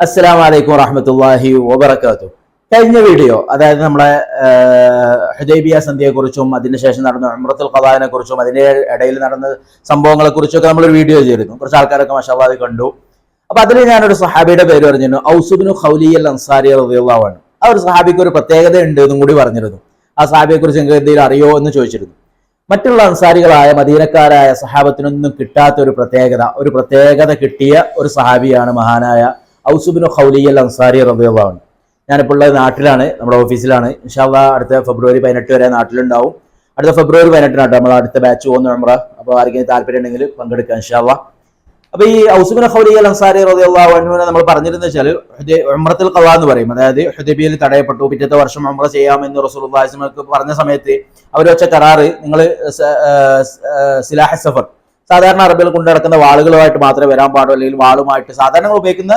അസ്സലാം വലൈക്കും വറഹമത്തല്ലാഹി വബർക്കാത്തു കഴിഞ്ഞ വീഡിയോ അതായത് നമ്മളെ ഹുദൈബിയ സന്ധ്യയെക്കുറിച്ചും അതിനുശേഷം നടന്ന അമ്രത്തുൽ ഖദാനെ കുറിച്ചും അതിന്റെ ഇടയിൽ നടന്ന സംഭവങ്ങളെ കുറിച്ചൊക്കെ നമ്മളൊരു വീഡിയോ ചെയ്തിരുന്നു. കുറച്ച് ആൾക്കാരൊക്കെ മഷാബാദി കണ്ടു. അപ്പൊ അതിൽ ഞാനൊരു സഹാബിയുടെ പേര് പറഞ്ഞിരുന്നു ഔസുബിനു ഖൗലിയൽ അൻസാരി റളിയല്ലാഹു ആ ഒരു സഹാബിക്ക് ഒരു പ്രത്യേകത ഉണ്ട് എന്നും കൂടി പറഞ്ഞിരുന്നു. ആ സഹാബിയെ കുറിച്ച് നിങ്ങൾക്ക് എന്തെങ്കിലും അറിയോ എന്ന് ചോദിച്ചിരുന്നു. മറ്റുള്ള അൻസാരികളായ മദീനക്കാരായ സഹാബത്തിനൊന്നും കിട്ടാത്ത ഒരു പ്രത്യേകത ഒരു പ്രത്യേകത കിട്ടിയ ഒരു സഹാബിയാണ് മഹാനായ ഔസുബിനു ഖൗലിയൽ അൻസാരി റബിയാണ് ഞാനിപ്പോൾ ഉള്ളത് നാട്ടിലാണ് നമ്മുടെ ഓഫീസിലാണ്. ഇൻഷാല്ല അടുത്ത ഫെബ്രുവരി പതിനെട്ട് വരെ നാട്ടിലുണ്ടാവും. അടുത്ത ഫെബ്രുവരി പതിനെട്ടിനാട്ടോ നമ്മൾ അടുത്ത ബാച്ച് പോകുന്ന നമ്മുടെ. അപ്പോൾ ആർക്കെങ്കിലും താല്പര്യം ഉണ്ടെങ്കിൽ പങ്കെടുക്കാം ഇൻഷാല്ല അപ്പൊ ഈ ഔസുബിൻ ഹൗലിയൽ അൻസാരി റബിഅള്ളാഹുവിനെ നമ്മൾ പറഞ്ഞിരുന്ന വെച്ചാൽ ഉമ്രത്തിൽ ഖള എന്ന് പറയും. അതായത് ഹുദബിയിൽ തടയപ്പെട്ടു പിറ്റത്തെ വർഷം ഉമ്ര ചെയ്യാമെന്ന് റസൂൽക്ക് പറഞ്ഞ സമയത്ത് അവർ വെച്ച കരാറ് നിങ്ങൾ സിലാഹ സഫർ. സാധാരണ അറബികൾ കൊണ്ടു നടക്കുന്ന വാളുകളുമായിട്ട് മാത്രമേ വരാൻ പാടുള്ളൂ. അല്ലെങ്കിൽ വാളുമായിട്ട് സാധാരണ ഉപയോഗിക്കുന്ന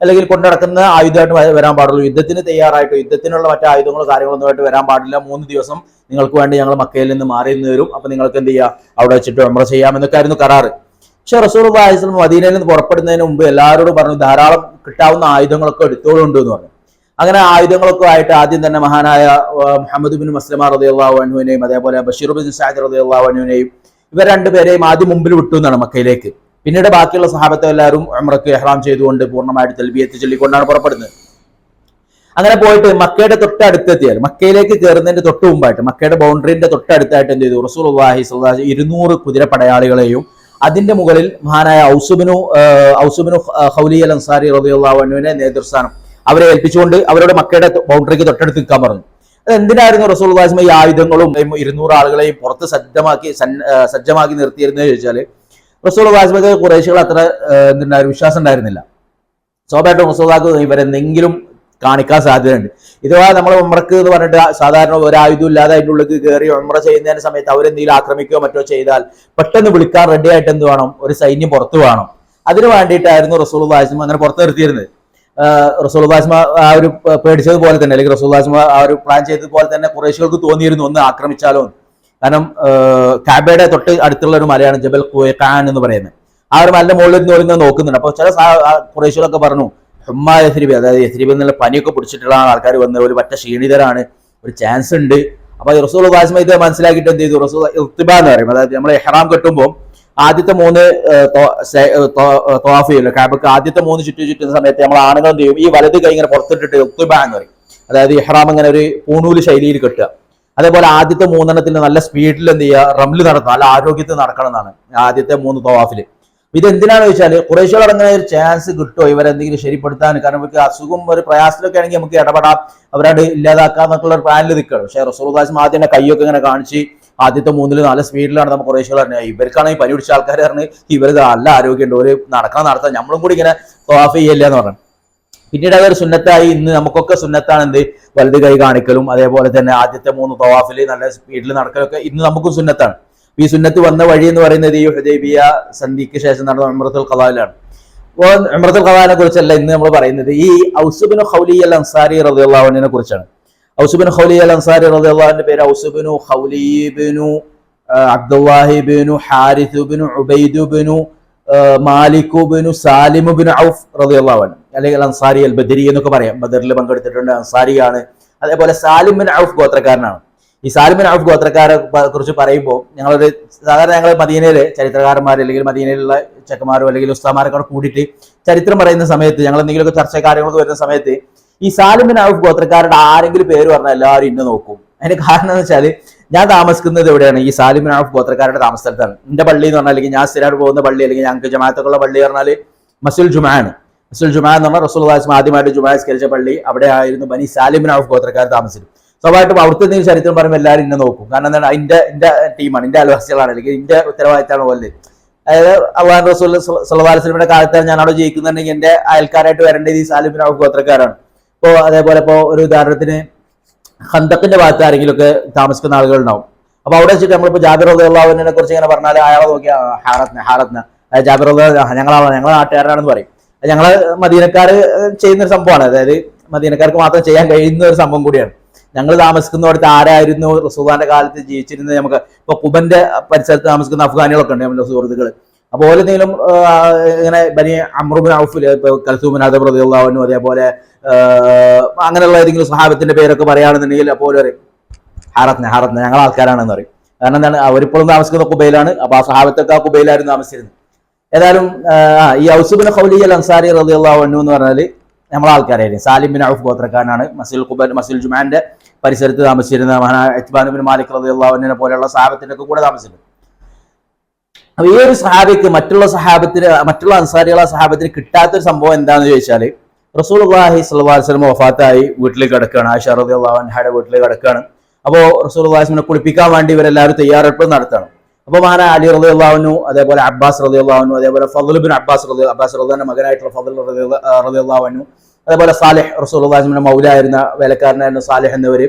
അല്ലെങ്കിൽ കൊണ്ടു നടക്കുന്ന ആയുധമായിട്ട് വരാൻ പാടുള്ളൂ. യുദ്ധത്തിന് തയ്യാറായിട്ടോ യുദ്ധത്തിനുള്ള മറ്റു ആയുധങ്ങളോ കാര്യങ്ങളൊന്നും ആയിട്ട് വരാൻ പാടില്ല. മൂന്ന് ദിവസം നിങ്ങൾക്ക് വേണ്ടി ഞങ്ങൾ മക്കയിൽ നിന്ന് മാറി നിന്ന് വരും. അപ്പൊ നിങ്ങൾക്ക് എന്ത് ചെയ്യാം? അവിടെ വെച്ചിട്ട് ഉമ്ര ചെയ്യാമെന്നൊക്കെ ആയിരുന്നു കരാറ്. പക്ഷെ റസൂർ അള്ളാഹിസ്ലം മദീനയിൽ നിന്ന് പുറപ്പെടുന്നതിന് മുമ്പ് എല്ലാവരോടും പറഞ്ഞു ധാരാളം കിട്ടാവുന്ന ആയുധങ്ങളൊക്കെ എടുത്തോളുണ്ട് എന്ന് പറഞ്ഞു. അങ്ങനെ ആയുധങ്ങളൊക്കെ ആയിട്ട് ആദ്യം തന്നെ മഹാനായ മുഹമ്മദ് ബിൻ മസ്ലമ അൻഹുവിനെയും അതേപോലെ ബഷീർ ബിൻ സാദ് അൻഹുവിനെയും ഇവർ രണ്ടുപേരെയും ആദ്യം മുമ്പിൽ വിട്ടു എന്നാണ് മക്കയിലേക്ക്. പിന്നീട് ബാക്കിയുള്ള സഹാബത്തെ എല്ലാവരും ഉംറക്ക് എഹ്റാം ചെയ്തുകൊണ്ട് പൂർണമായിട്ട് തെൽബിയത്ത് ചൊല്ലിക്കൊണ്ടാണ് പുറപ്പെടുന്നത്. അങ്ങനെ പോയിട്ട് മക്കയുടെ തൊട്ടടുത്തെത്തിയാൽ മക്കയിലേക്ക് കയറുന്നതിന്റെ തൊട്ട് മുമ്പായിട്ട് മക്കയുടെ ബൗണ്ടറിന്റെ തൊട്ടടുത്തായിട്ട് എന്ത് ചെയ്തു? റസൂൽ അള്ളാഹി സ്വല്ലാഹി ഇരുന്നൂറ് കുതിര പടയാളികളെയും അതിന്റെ മുകളിൽ മഹാനായ ഔസുബിനു ഔസുബിനു ഹൗലി അൽ അൻസാരി റബിയുള്ളാഹുവിനെ നേതൃസ്ഥാനം അവരെ ഏൽപ്പിച്ചുകൊണ്ട് അവരുടെ മക്കയുടെ ബൗണ്ടറിക്ക് തൊട്ടടുത്ത് നിൽക്കാൻ പറഞ്ഞു. അത് എന്തിനായിരുന്നു റസൂൽ അള്ളാഹിസ്മ ഈ ആയുധങ്ങളും ഇരുന്നൂറ് ആളുകളെയും പുറത്ത് സജ്ജമാക്കി സജ്ജമാക്കി നിർത്തിയിരുന്നത് ചോദിച്ചാൽ റസൂൽ വാസ്ബക്ക് കുറേശികൾ അത്ര എന്തുണ്ടായിരുന്നു വിശ്വാസം ഉണ്ടായിരുന്നില്ല. സ്വാഭാവികമായിട്ടും റസൂലാക്ക് ഇവരെന്തെങ്കിലും കാണിക്കാൻ സാധ്യതയുണ്ട്. ഇതുപോലെ നമ്മൾ ഉമ്രക്ക് എന്ന് പറഞ്ഞിട്ട് സാധാരണ ഒരു ആയുധം ഇല്ലാതെ അതിന്റെ ഉള്ളിൽ കയറി ഉമ്ര ചെയ്യുന്നതിന് സമയത്ത് അവരെന്തെങ്കിലും ആക്രമിക്കുകയോ മറ്റോ ചെയ്താൽ പെട്ടെന്ന് വിളിക്കാൻ റെഡി ആയിട്ട് എന്ത് വേണം? ഒരു സൈന്യം പുറത്തു വേണം. അതിന് വേണ്ടിയിട്ടായിരുന്നു റസൂൾ വാസ്മ അങ്ങനെ പുറത്തു നിർത്തിയിരുന്നത്. റസൂൾ വാസ്മ ആ ഒരു പേടിച്ചതുപോലെ തന്നെ അല്ലെങ്കിൽ റസൂൾ വാസ്മ ആ ഒരു പ്ലാൻ ചെയ്തതുപോലെ തന്നെ കുറേശികൾക്ക് തോന്നിയിരുന്നു ഒന്ന് ആക്രമിച്ചാലോ എന്ന്. കാരണം കാബയുടെ തൊട്ട് അടുത്തുള്ള ഒരു മലയാണ് ജബൽ ഖാൻ എന്ന് പറയുന്നത്. ആ ഒരു മലന്റെ മുകളിൽ നിന്ന് പറയുന്നത് നോക്കുന്നുണ്ട്. അപ്പോൾ ചില കുറേശ്ശികളൊക്കെ പറഞ്ഞു ഹുമ്മ യസരിബി അതായത് യസരിബി എന്നുള്ള പനിയൊക്കെ പിടിച്ചിട്ടുള്ള ആൾക്കാർ വന്ന് ഒരു പറ്റ ക്ഷീണിതരാണ് ഒരു ചാൻസ് ഉണ്ട്. അപ്പൊ ഈ റസൂൽ വാസ്മ ഇത് മനസ്സിലാക്കിയിട്ട് എന്ത് ചെയ്തു? റസൂൽ ഇർത്തിബ എന്ന് പറയും. അതായത് നമ്മൾ എഹ്റാം കെട്ടുമ്പോൾ ആദ്യത്തെ മൂന്ന് തോഫ് ചെയ്യുമല്ലോ കാബക്ക് ആദ്യത്തെ മൂന്ന് ചുറ്റു ചുറ്റുന്ന സമയത്ത് നമ്മൾ ആണുങ്ങൾ എന്ത് ചെയ്യും? ഈ വലത് കൈ ഇങ്ങനെ പുറത്തിട്ടിട്ട് ഇർത്തിബ എന്ന് പറയും. അതായത് ഇഹ്റാം ഇങ്ങനെ ഒരു പൂണൂൽ ശൈലിയിൽ കെട്ടുക. അതേപോലെ ആദ്യത്തെ മൂന്നെണ്ണത്തിൽ നല്ല സ്പീഡിൽ എന്ത് ചെയ്യുക? റംൽ നടത്തണം നല്ല ആരോഗ്യത്തിൽ നടക്കണം എന്നാണ് ആദ്യത്തെ മൂന്ന് തവാഫിൽ ഇത് എന്തിനാണെന്ന് വെച്ചാൽ കുറേശ്ശോൾ ഇറങ്ങുന്ന ഒരു ചാൻസ് കിട്ടുമോ ഇവരെന്തെങ്കിലും ശരിപ്പെടുത്താൻ. കാരണം ഇവർക്ക് അസുഖം ഒരു പ്രയാസത്തിലൊക്കെ ആണെങ്കിൽ നമുക്ക് ഇടപെടാം. അവരാണ്ട് ഇല്ലാതാക്കാം എന്നൊക്കെയുള്ള ഒരു പ്ലാനിൽ നിൽക്കണം പക്ഷേ റസൂർദാസും ആദ്യം തന്നെ കൈയൊക്കെ ഇങ്ങനെ കാണിച്ച് ആദ്യത്തെ മൂന്നിൽ നല്ല സ്പീഡിലാണ് നമ്മൾ കുറേശ്ശോൾ പറഞ്ഞത് ഇവർക്കാണെങ്കിൽ പനി പിടിച്ച ആൾക്കാർ പറഞ്ഞ് ഇവർ നല്ല ആരോഗ്യമുണ്ട്. ഒരു നടക്കണം നടത്താൻ നമ്മളും കൂടി ഇങ്ങനെ തവാഫ് ചെയ്യല്ല എന്ന് പറഞ്ഞു. പിന്നീട് അതൊരു സുന്നത്തായി ഇന്ന് നമുക്കൊക്കെ സുന്നത്താണ് എന്ത് വലുത് കൈ കാണിക്കലും അതേപോലെ തന്നെ ആദ്യത്തെ മൂന്ന് തവാഫിൽ നല്ല സ്പീഡിൽ നടക്കലൊക്കെ ഇന്ന് നമുക്കും സുന്നത്താണ്. ഈ സുന്നത്ത് വന്ന വഴി എന്ന് പറയുന്നത് ഈ ഹുദൈബിയ സന്ധിക്ക് ശേഷം നടന്ന അമൃത്തുൽ കലാലാണ് അപ്പോൾ അമൃത്തുൽ കലാലിനെ കുറിച്ചല്ല ഇന്ന് നമ്മൾ പറയുന്നത്. ഈ ഔസുബിൻ ഹൗലി അൽ അൻസാരി റളിയല്ലാഹുവിനെ കുറിച്ചാണ്. ഔസുബിൻ ഖൗലി അൽ അൻസാരി റളിയല്ലാഹുവിന്റെ പേര് ഔസുബിനു ഹൗലിബിനു അബ്ദുല്ലാഹിബിനു ഹാരിസുബിനു ഉബൈദുബിനു മാലിക്കുബിനു സാലിമുബിൻ ഔഫ് അൻഹു. അല്ലെങ്കിൽ അൻസാരി അൽ ബദരി എന്നൊക്കെ പറയാം. ബദറിൽ പങ്കെടുത്തിട്ടുണ്ട്. അൻസാരിയാണ്. അതേപോലെ സാലിം ഔഫ് ഗോത്രക്കാരനാണ്. ഈ സാലിം ഔഫ് ഗോത്രക്കാരെ കുറിച്ച് പറയുമ്പോൾ ഞങ്ങളൊരു സാധാരണ ഞങ്ങൾ മദീനയിലെ ചരിത്രകാരന്മാർ അല്ലെങ്കിൽ മദീനയിലുള്ള ചെക്കന്മാരോ അല്ലെങ്കിൽ ഉസ്താമാരൊക്കെ കൂടിയിട്ട് ചരിത്രം പറയുന്ന സമയത്ത് ഞങ്ങൾ എന്തെങ്കിലുമൊക്കെ ചർച്ച കാര്യങ്ങളൊക്കെ വരുന്ന സമയത്ത് ഈ സാലിം ഔഫ് ഗോത്രക്കാരുടെ ആരെങ്കിലും പേര് പറഞ്ഞാൽ എല്ലാവരും ഇന്ന് നോക്കും. അതിന് കാരണം എന്ന് വെച്ചാൽ ഞാൻ താമസിക്കുന്നത് എവിടെയാണ്? ഈ സാലിം ഔഫ് ഗോത്രക്കാരുടെ താമസ സ്ഥലത്താണ് എന്റെ പള്ളി എന്ന് പറഞ്ഞാൽ അല്ലെങ്കിൽ ഞാൻ സ്ഥിരമായിട്ട് പോകുന്ന പള്ളി അല്ലെങ്കിൽ ഞങ്ങൾക്ക് ജമാഅത്തുള്ള പള്ളി പറഞ്ഞാൽ മസുൽ ജുമാൻ മസുൽ ജുമാ എന്ന് പറഞ്ഞാൽ റസൂൽ ആദ്യമായിട്ട് ജുമാ സ്കരിച്ച പള്ളി അവിടെ ആയിരുന്നു ബനി സാലിം ബിൻ ഔഫ് ഗോത്രക്കാർ താമസിച്ചു സ്വാഭാവികമായിട്ടും അവിടുത്തെ എന്തെങ്കിലും ചരിത്രം പറയുമ്പോൾ എല്ലാവരും ഇന്നെ നോക്കും. കാരണം എന്താണ്? അതിന്റെ എന്റെ ടീമാണ് എന്റെ അയൽവാസികളാണ്. അല്ലെങ്കിൽ എന്റെ ഉത്തരവാദിത്തമാണ് പോലെ അതായത് അള്ളാഹ് റസൂൽ സലഹുലിന്റെ കാലത്താണ് ഞാൻ അവിടെ ജയിക്കുന്നുണ്ടെങ്കിൽ എന്റെ അയൽക്കാരായിട്ട് വരേണ്ടത് ഈ സാലിം ബിൻ ഔഫ് ഗോത്രക്കാരാണ്. ഇപ്പോ അതേപോലെ ഇപ്പോ ഒരു ഉദാഹരണത്തിന് ഹന്തക്കിന്റെ ഭാഗത്ത് ആരെങ്കിലും ഒക്കെ താമസിക്കുന്ന ആളുകൾ ഉണ്ടാവും അപ്പൊ അവിടെ വെച്ചിട്ട് നമ്മളിപ്പോ ജാബിർ അള്ളാഹുവിനെ കുറിച്ച് ഇങ്ങനെ പറഞ്ഞാൽ അയാളെ നോക്കിയ ഹാറത്ന ഹാറത്ന ജാബിർ ഞങ്ങളാണ് ഞങ്ങളെ നാട്ടുകാരനാണെന്ന് പറയും. ഞങ്ങൾ മദീനക്കാർ ചെയ്യുന്ന ഒരു സംഭവമാണ്. അതായത് മദീനക്കാർക്ക് മാത്രം ചെയ്യാൻ കഴിയുന്ന ഒരു സംഭവം കൂടിയാണ്. ഞങ്ങൾ താമസിക്കുന്നിടത്ത് ആരായിരുന്നു? റസൂദാന്റെ കാലത്ത് ജീവിച്ചിരുന്നത് നമുക്ക് ഇപ്പൊ കുബന്റെ പരിസരത്ത് താമസിക്കുന്ന അഫ്ഗാനികളൊക്കെ ഉണ്ട് നമ്മുടെ സുഹൃത്തുക്കൾ അപ്പോൾ ഓരോന്നെങ്കിലും ഇങ്ങനെ ബനി അമ്രുബിൻ ഔഫിൽ കൽസൂബിൻ അദബ് റളിയല്ലാഹു അതേപോലെ അങ്ങനെയുള്ള ഏതെങ്കിലും സഹാബത്തിന്റെ പേരൊക്കെ പറയുകയാണെന്നുണ്ടെങ്കിൽ അപ്പോൾ പറയും ഹാറത്തിന് ഹാറത്തിന് ഞങ്ങൾ ആൾക്കാരാണെന്ന് പറയും. കാരണം എന്താണ്? അവരിപ്പോഴും താമസിക്കുന്ന കുബൈലാണ്. അപ്പൊ ആ സഹാബത്തൊക്കെ ആ കുബൈലായിരുന്നു താമസിച്ചിരുന്നത്. ഏതായാലും ഈ ഔസുബിൻ ഖൗലി അൽ അൻസാരി റളിയല്ലാഹു അൻഹു എന്ന് പറഞ്ഞാൽ നമ്മളെ ആൾക്കാരായിരുന്നു. സാലിം ബിൻ ഔഫ് ഗോത്രക്കാരനാണ്. മസിൽ കുബൈൽ മസിൽ ജുമാന്റെ പരിസരത്ത് താമസിച്ചിരുന്ന ഇത്ബാൻ ബിൻ മാലിക് റളിയല്ലാഹു അൻഹുവിനെ പോലെയുള്ള സഹാബത്തിന്റെ ഒക്കെ കൂടെ താമസിച്ചിരുന്നു. അപ്പൊ ഈ ഒരു സഹാബിക്ക് മറ്റുള്ള സഹാബത്തിന് മറ്റുള്ള അൻസാരികളെ സഹാബത്തിന് കിട്ടാത്തൊരു സംഭവം എന്താണെന്ന് ചോദിച്ചാൽ റസൂൽ അള്ളാഹി വസല്ലം വഫാത്തായി വീട്ടിൽ കിടക്കുകയാണ്. ആയിഷ റളിയല്ലാഹു അൻഹയുടെ വീട്ടിൽ കിടക്കുകയാണ്. അപ്പോൾ റസൂൽ അള്ളാഹിസ്മിനെ കുളിപ്പിക്കാൻ വേണ്ടി ഇവരെല്ലാവരും തയ്യാറെടുപ്പ് നടത്തണം. അപ്പൊ മഹാന അലി റതി അള്ളാഹുനു അതേപോലെ അബ്ബാസ് റതി അള്ളാഹുനു അതേപോലെ ഫതുൽബിൻ അബ്ബാസ് റതി അബ്ബാസ് റദ്ദാന്റെ മകനായിട്ടുള്ള ഫതുൽ റതി അള്ളാഹുനു അതേപോലെ സാലിഹ് റസൂൽഹാസിമിന്റെ മൗലായിരുന്ന വേലക്കാരനായിരുന്ന സാലിഹ് എന്നിവർ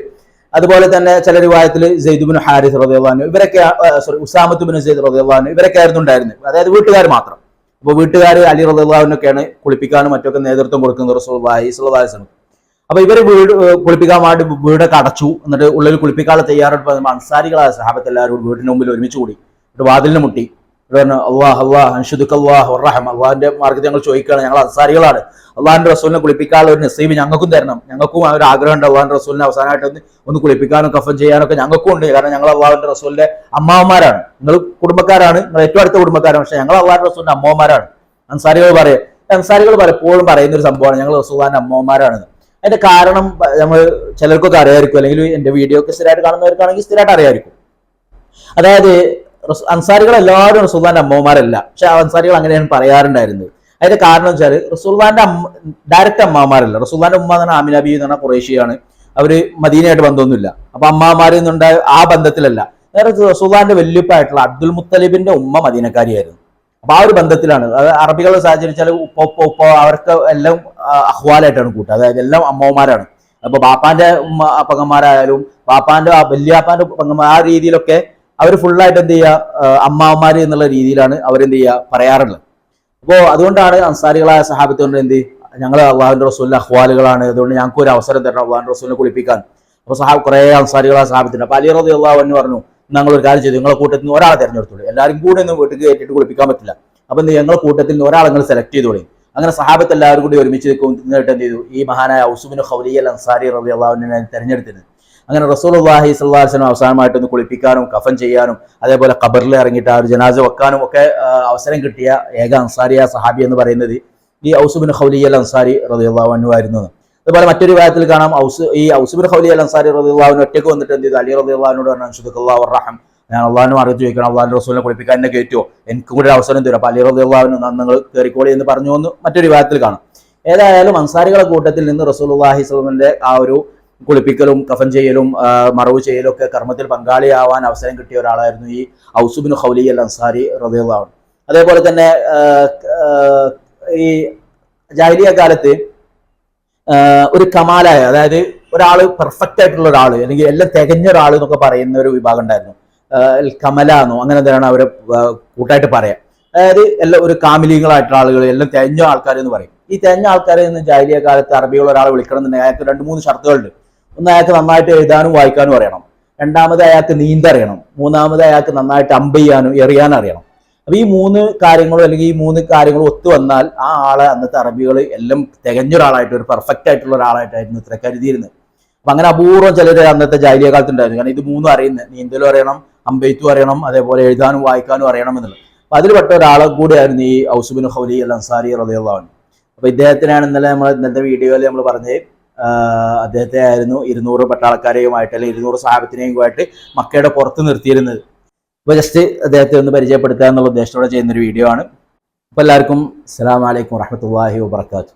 അതുപോലെ തന്നെ ചില രൂപത്തിൽ ജെയ്ദുബിൻ ഹാരിസ് റതി അള്ളഹാനു ഇവരൊക്കെ സോറി ഉസാമത്തുബിൻ ജെയ്ദ് റതി അള്ളഹാനു ഇവരൊക്കെ ആയിരുന്നു ഉണ്ടായിരുന്നു അതായത് വീട്ടുകാർ മാത്രം. അപ്പോൾ വീട്ടുകാർ അലി റദുല്ലാവിനൊക്കെയാണ് കുളിപ്പിക്കാനും മറ്റൊക്കെ നേതൃത്വം കൊടുക്കുന്നത് റസൂൽഹി സ്വലാഹിസ്ലം അപ്പൊ ഇവർ വീട് കുളിപ്പിക്കാൻ വേണ്ടി വീടൊക്കെ അടച്ചു. എന്നിട്ട് ഉള്ളിൽ കുളിപ്പിക്കാനുള്ള തയ്യാറെടുപ്പ് അൻസാരികളായ സഹാബത്ത് എല്ലാവരും വീടിന് മുമ്പിൽ ഒരുമിച്ച് കൂടി. ഒരു വാതിലിന് മുട്ടി. ഇവിടെ പറഞ്ഞു അള്ളാഹ് അള്ളാഹ് അൻഷുദുക്ക് അള്ളാഹ് ഉറഹം അള്ളാഹിന്റെ മാർഗത്തിൽ ഞങ്ങൾ ചോദിക്കുകയാണ് ഞങ്ങൾ അസാരികളാണ് അള്ളാഹിന്റെ റസൂലിനെ കുളിപ്പിക്കാനുള്ള ഒരു നസീബ് ഞങ്ങൾക്കും തരണം. ഞങ്ങൾക്കും ആ ഒരു ആഗ്രഹമുണ്ട് അള്ളാഹിന്റെ റസൂലിനെ അവസാനമായിട്ട് ഒന്ന് ഒന്ന് കുളിപ്പിക്കാനും കഫൻ ചെയ്യാനൊക്കെ ഞങ്ങൾക്കും ഉണ്ട്. കാരണം ഞങ്ങൾ അള്ളാഹിന്റെ റസൂലിന്റെ അമ്മാവന്മാരാണ്. നിങ്ങൾ കുടുംബക്കാരാണ് നിങ്ങൾ ഏറ്റവും അടുത്ത കുടുംബക്കാരാണ്. പക്ഷെ ഞങ്ങൾ അള്ളാഹിന്റെ റസൂലിന്റെ അമ്മമാരാണ് അൻസാരികൾ പറയും അൻസാരികൾ പലപ്പോഴും പറയുന്ന ഒരു സംഭവമാണ് ഞങ്ങൾ റസൂലിന്റെ അമ്മമാരാണ് അതിന്റെ കാരണം നമ്മൾ ചിലർക്കൊക്കെ അറിയായിരിക്കും അല്ലെങ്കിൽ എന്റെ വീഡിയോ ഒക്കെ സ്ഥിരമായിട്ട് കാണുന്നവർക്കാണെങ്കിൽ സ്ഥിരമായിട്ട് അറിയായിരിക്കും. അതായത് അൻസാരികൾ എല്ലാവരും റസൂൽദാന്റെ അമ്മമാരല്ല. പക്ഷെ അൻസാരികൾ അങ്ങനെയാണ് പറയാറുണ്ടായിരുന്നത്. അതിന്റെ കാരണം വെച്ചാൽ റസൂൽദാന്റെ അമ്മ ഡയറക്റ്റ് അമ്മമാരല്ല. റസൂൽദാന്റെ ഉമ്മ പറഞ്ഞാൽ ആമിന ബി എന്ന് പറഞ്ഞ കുറേശിയാണ് അവർ മദീനയായിട്ട് ബന്ധമൊന്നുമില്ല. അപ്പൊ അമ്മമാരിൽ നിന്നുണ്ടായ ആ ബന്ധത്തിലല്ല. നേരെ റസൂൽദാന്റെ വല്യപ്പായിട്ടുള്ള അബ്ദുൽ മുത്തലിബിന്റെ ഉമ്മ മദീനക്കാരിയായിരുന്നു. അപ്പൊ ആ ഒരു ബന്ധത്തിലാണ്. അത് അറബികളെ സാഹചര്യച്ചാൽ ഉപ്പ ഉപ്പ ഉപ്പ അവർക്ക് എല്ലാം അഹ്വാലായിട്ടാണ് കൂട്ടുക. അതായത് എല്ലാം അമ്മമാരാണ്. അപ്പൊ ബാപ്പാന്റെ ഉമ്മ പങ്ങന്മാരായാലും ബാപ്പാന്റെ വല്യാപ്പാന്റെ പെങ്ങന്മാർ ആ രീതിയിലൊക്കെ അവർ ഫുള്ളായിട്ട് എന്ത് ചെയ്യുക അമ്മാവന്മാര് എന്നുള്ള രീതിയിലാണ് അവരെന്ത് ചെയ്യുക പറയാറുള്ളത്. അപ്പോൾ അതുകൊണ്ടാണ് അൻസാരികളായ സഹാബത്ത് കൊണ്ട് എന്ത് ഞങ്ങൾ അള്ളാഹുന്റെ റസൂലിന്റെ അഹ്വാലുകളാണ്. അതുകൊണ്ട് ഞങ്ങൾക്ക് ഒരു അവസരം തരണം അള്ളാഹുന്റെ റസൂലിനെ കുളിപ്പിക്കാൻ. അപ്പോൾ സഹാബ് കുറേ അൻസാരികളായ സഹാബത്തിന്റെ അപ്പോൾ അലി റതി അള്ളാഹു എന്ന് പറഞ്ഞു ഞങ്ങളൊരു കാര്യം ചെയ്തു നിങ്ങളെ കൂട്ടത്തിൽ നിന്ന് ഒരാളെ തിരഞ്ഞെടുത്തോളൂ. എല്ലാവരും കൂടെ ഒന്നും വീട്ടിൽ കയറ്റിട്ട് കുളിപ്പിക്കാൻ പറ്റില്ല. അപ്പൊ ഞങ്ങൾ കൂട്ടത്തിൽ നിന്ന് ഒരാളെ നിങ്ങൾ സെലക്ട് ചെയ്തോളി. അങ്ങനെ സഹാബത്ത് എല്ലാവരും കൂടി ഒരുമിച്ച് നിൽക്കും. എന്നിട്ട് എന്ത് ചെയ്തു? ഈ മഹാനായ ഔസുബിന് ഹൗലിയൽ അൻസാരി റബി അള്ളാഹുവിനെ തെരഞ്ഞെടുത്തത് അങ്ങനെ റസൂൽ അള്ളാഹി സ്വല്ലാസ്ലം അവസാനമായിട്ട് ഒന്ന് കുളിപ്പിക്കാനും കഫൻ ചെയ്യാനും അതേപോലെ ഖബറിൽ ഇറങ്ങിയിട്ട് ആ ഒരു ജനാസ വെക്കാനും ഒക്കെ അവസരം കിട്ടിയ ഏക അൻസാരിയ സഹാബി എന്ന് പറയുന്നത് ഈ ഔസുബിൻ ഖൗലിയൽ അൻസാരി റബി അള്ളാഹു ആയിരുന്നു. അതുപോലെ മറ്റൊരു കാര്യത്തിൽ കാണാം ഔസ് ഈ ഔസുബിൻ ഹൗലി അൽ അൻസാരി റബി അള്ളാഹുവിന് ഒറ്റയ്ക്ക് വന്നിട്ട് എന്ത് ചെയ്തു? അലി റബി അള്ളാഹിനോട് പറഞ്ഞു അൻഷുദുല്ലാഹു റഹം ഞാൻ അള്ളാഹിനും അറിയിച്ചു ചോദിക്കണം അള്ളാഹിന്റെ റസൂലിനെ കുളിപ്പിക്കാൻ എന്നെ കയറ്റുമോ എനിക്ക് കൂടി അവസരം തരും. അപ്പോൾ അലി റബി അള്ളാഹുവിന് നിങ്ങൾ കയറിക്കോളി എന്ന് പറഞ്ഞു എന്ന് മറ്റൊരു വിഭാഗത്തിൽ കാണാം. ഏതായാലും അൻസാരികളെ കൂട്ടത്തിൽ നിന്ന് റസൂൽ അള്ളാഹി സ്വലമിന്റെ ആ ഒരു കുളിപ്പിക്കലും കഫൻ ചെയ്യലും മറവ് ചെയ്യലും ഒക്കെ കർമ്മത്തിൽ പങ്കാളിയാവാൻ അവസരം കിട്ടിയ ഒരാളായിരുന്നു ഈ ഔസുബിൻ ഹൗലി അൽ അൻസാരി അൻഹു. അതേപോലെ തന്നെ ഈ ജാഹിലിയ കാലത്ത് ഒരു കമാലായ അതായത് ഒരാൾ പെർഫെക്റ്റ് ആയിട്ടുള്ള ഒരാൾ അല്ലെങ്കിൽ എല്ലാം തികഞ്ഞ ഒരാൾ എന്നൊക്കെ പറയുന്ന ഒരു വിഭാഗം ഉണ്ടായിരുന്നു. കമല എന്നോ അങ്ങനെ എന്താണ് അവരെ കൂട്ടായിട്ട് പറയാം. അതായത് എല്ലാം ഒരു കാമിലീങ്ങളായിട്ടുള്ള ആളുകൾ എല്ലാം തികഞ്ഞ ആൾക്കാർ എന്ന് പറയും. ഈ തികഞ്ഞ ആൾക്കാരെ നിന്ന് ജാഹിലിയ കാലത്ത് അറബികൾ ഒരാൾ വിളിക്കണം എന്നുണ്ടെങ്കിൽ അയാൾക്ക് രണ്ട് മൂന്ന് ഷർത്തുകളുണ്ട്. ഒന്ന് അയാൾക്ക് നന്നായിട്ട് എഴുതാനും വായിക്കാനും അറിയണം. രണ്ടാമത് അയാൾക്ക് നീന്തറിയണം. മൂന്നാമത് അയാൾക്ക് നന്നായിട്ട് അമ്പ് ചെയ്യാനും എറിയാനും അറിയണം. അപ്പൊ ഈ മൂന്ന് കാര്യങ്ങളും അല്ലെങ്കിൽ ഈ മൂന്ന് കാര്യങ്ങളും ഒത്തു വന്നാൽ ആ ആളെ അന്നത്തെ അറബികൾ എല്ലാം തികഞ്ഞ ഒരാളായിട്ട് ഒരു പെർഫെക്റ്റ് ആയിട്ടുള്ള ഒരാളായിട്ടായിരുന്നു ഇത്ര കരുതിയിരുന്നത്. അപ്പൊ അങ്ങനെ അപൂർവം ചിലർ അന്നത്തെ ജാലിയ കാലത്ത് ഉണ്ടായിരുന്നു കാരണം ഇത് മൂന്നും അറിയുന്നത്. നീന്തലും അറിയണം അമ്പെയ്ത്തും അറിയണം അതേപോലെ എഴുതാനും വായിക്കാനും അറിയണം എന്നുള്ളത്. അപ്പൊ അതിൽപ്പെട്ട പെട്ട ഒരാളെ കൂടിയായിരുന്നു ഈ ഔസുബിൻ ഹൗലി അൽ അൻസാരി റളിയല്ലാഹു അൻഹു. അപ്പൊ ഇദ്ദേഹത്തിനാണ് ഇന്നലെ നമ്മൾ ഇന്നത്തെ വീഡിയോയിൽ നമ്മൾ പറഞ്ഞത് അദ്ദേഹത്തെ ആയിരുന്നു ഇരുന്നൂറ് പട്ടാളക്കാരെയുമായിട്ട് അല്ലെങ്കിൽ ഇരുന്നൂറ് ആയിട്ട് മക്കയുടെ പുറത്ത് നിർത്തിയിരുന്നത്. അപ്പൊ ജസ്റ്റ് അദ്ദേഹത്തെ ഒന്ന് പരിചയപ്പെടുത്തുക എന്നുള്ള ഉദ്ദേശത്തോടെ ചെയ്യുന്ന ഒരു വീഡിയോ ആണ്. അപ്പോൾ എല്ലാവർക്കും അസ്സലാമു അലൈക്കും വാഹി വബറകാതുഹു.